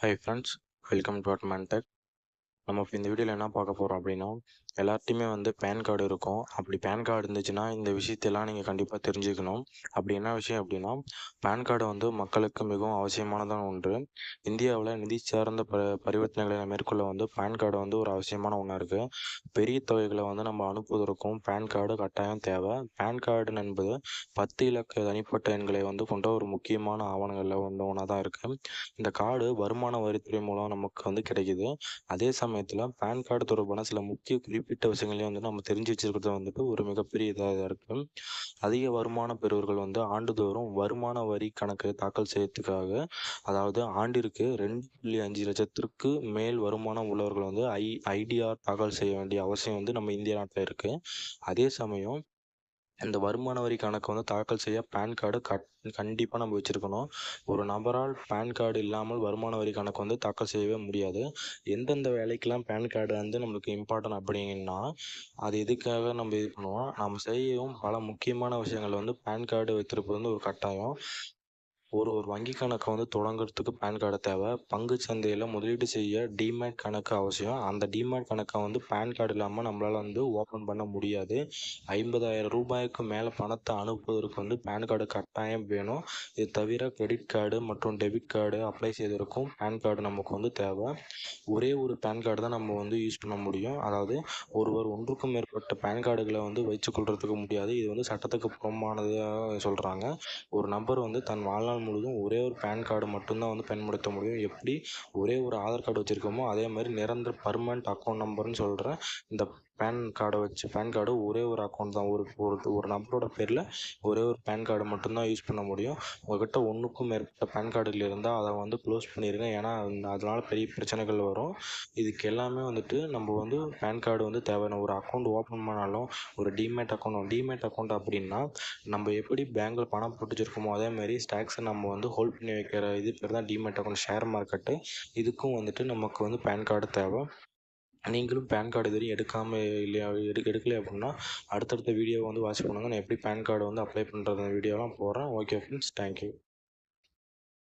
hi friends welcome to automantic நம்ம இப்போ இந்த வீடியோவில் என்ன பார்க்க போகிறோம் அப்படின்னா எல்லார்ட்டையுமே வந்து பேன் கார்டு இருக்கும். அப்படி பேன் கார்டு இருந்துச்சுன்னா இந்த விஷயத்தெல்லாம் நீங்கள் கண்டிப்பாக தெரிஞ்சுக்கணும். அப்படி என்ன விஷயம் அப்படின்னா பேன் கார்டு வந்து மக்களுக்கு மிகவும் அவசியமானதான ஒன்று. இந்தியாவில் நிதி சார்ந்த ப பரிவர்த்தனைகளை மேற்கொள்ள வந்து பேன் கார்டு வந்து ஒரு அவசியமான ஒன்றா இருக்குது பெரிய தொகைகளை வந்து நம்ம அனுப்புவதற்கும் பேன் கார்டு கட்டாயம் தேவை. பேன் கார்டு என்பது பத்து இலக்க தனிப்பட்ட எண்களை வந்து கொண்ட ஒரு முக்கியமான ஆவணங்களில் ஒன்று ஒன்றா தான் இருக்குது இந்த கார்டு வருமான வரித்துறை மூலம் நமக்கு வந்து கிடைக்குது. அதே சமயம் சமயத்தில் பேன் கார்டு தொடர்பான சில முக்கிய குறிப்பிட்ட விஷயங்களையும் வந்து நம்ம தெரிஞ்சு வச்சிருக்கிறது வந்துட்டு ஒரு மிகப்பெரிய இதாக இருக்குது அதிக வருமான பெறுவர்கள் வந்து ஆண்டுதோறும் வருமான வரி கணக்கு தாக்கல் செய்யறதுக்காக அதாவது ஆண்டிற்கு ரெண்டு புள்ளி அஞ்சு லட்சத்திற்கு மேல் வருமானம் உள்ளவர்கள் வந்து ஐ ஐடிஆர் தாக்கல் செய்ய வேண்டிய அவசியம் வந்து நம்ம இந்திய நாட்டில் இருக்குது அதே சமயம் இந்த வருமான வரி கணக்கு வந்து தாக்கல் செய்ய பேன் கார்டு கட் கண்டிப்பாக நம்ம வச்சுருக்கணும். ஒரு நபரால் பேன் கார்டு இல்லாமல் வருமான வரி கணக்கு வந்து தாக்கல் செய்யவே முடியாது. எந்தெந்த வேலைக்கெல்லாம் பேன் கார்டு வந்து நம்மளுக்கு இம்பார்ட்டன்ட் அப்படின்னா அது எதுக்காக நம்ம இது பண்ணுவோம் நம்ம செய்யவும் பல முக்கியமான விஷயங்கள் வந்து பேன் கார்டு வைத்திருப்பது வந்து ஒரு கட்டாயம். ஒரு ஒரு வங்கி கணக்கை வந்து தொடங்குறதுக்கு பேன் கார்டு தேவை. பங்கு சந்தையில் முதலீடு செய்ய டிமேட் கணக்கு அவசியம். அந்த டிமேட் கணக்கை வந்து பேன் கார்டு இல்லாமல் நம்மளால் வந்து ஓப்பன் பண்ண முடியாது. ஐம்பதாயிரம் ரூபாய்க்கு மேலே பணத்தை அனுப்புவதற்கு வந்து பேன் கார்டு கட்டாயம் வேணும். இது தவிர கிரெடிட் கார்டு மற்றும் டெபிட் கார்டு அப்ளை செய்வதற்கும் பேன் கார்டு நமக்கு வந்து தேவை. ஒரே ஒரு பேன் கார்டு தான் நம்ம வந்து யூஸ் பண்ண முடியும். அதாவது ஒருவர் ஒன்றுக்கும் மேற்பட்ட பேன் கார்டுகளை வந்து வைத்துக்கொள்றதுக்கு முடியாது. இது வந்து சட்டத்துக்கு புறமானதாக சொல்கிறாங்க ஒரு நபர் வந்து தன் வாழ்நாள் முழுதும் ஒரே ஒரு பேன் கார்டு மட்டும்தான் வந்து பயன்படுத்த முடியும். எப்படி ஒரே ஒரு ஆதார் கார்டு வச்சுருக்கோமோ அதே மாதிரி நிரந்தர பர்மனெண்ட் அக்கௌண்ட் நம்பர்னு சொல்கிற இந்த பேன் கார்டை வச்சு பேன் கார்டு ஒரே ஒரு அக்கௌண்ட் தான். ஒரு ஒரு ஒரு நபரோட பேரில் ஒரே ஒரு பேன் கார்டு மட்டும்தான் யூஸ் பண்ண முடியும். உங்கள்கிட்ட ஒன்றுக்கும் மேற்பட்ட பேன் கார்டுகள் இருந்தால் அதை வந்து க்ளோஸ் பண்ணிடுங்க ஏன்னா அதனால் பெரிய பிரச்சனைகள் வரும். இதுக்கு எல்லாமே வந்துட்டு நம்ம வந்து பேன் கார்டு வந்து தேவையான ஒரு அக்கௌண்ட் ஓப்பன் பண்ணாலும் ஒரு டிமேட் அக்கௌண்ட் டிமேட் அக்கௌண்ட் அப்படின்னா நம்ம எப்படி பேங்க்கில் பணம் போட்டு வச்சுருக்கோமோ அதே ஸ்டாக்ஸை நம்ம வந்து ஹோல்ட் பண்ணி வைக்கிற இது பேர் தான் டிமேட் அக்கௌண்ட் ஷேர் மார்க்கெட்டு இதுக்கும் வந்துட்டு நமக்கு வந்து பேன் கார்டு தேவை. நீங்களும் பேன் கார்டு இதுவரையும் எடுக்காமல் இல்லையா எடு எடுக்கலை அப்படின்னா அடுத்தடுத்த வீடியோவை வந்து வாட்ச் பண்ணுங்கள் நான் எப்படி பேன் கார்டு வந்து அப்ளை பண்ணுறது வீடியோலாம் போடுறேன். Okay friends thank you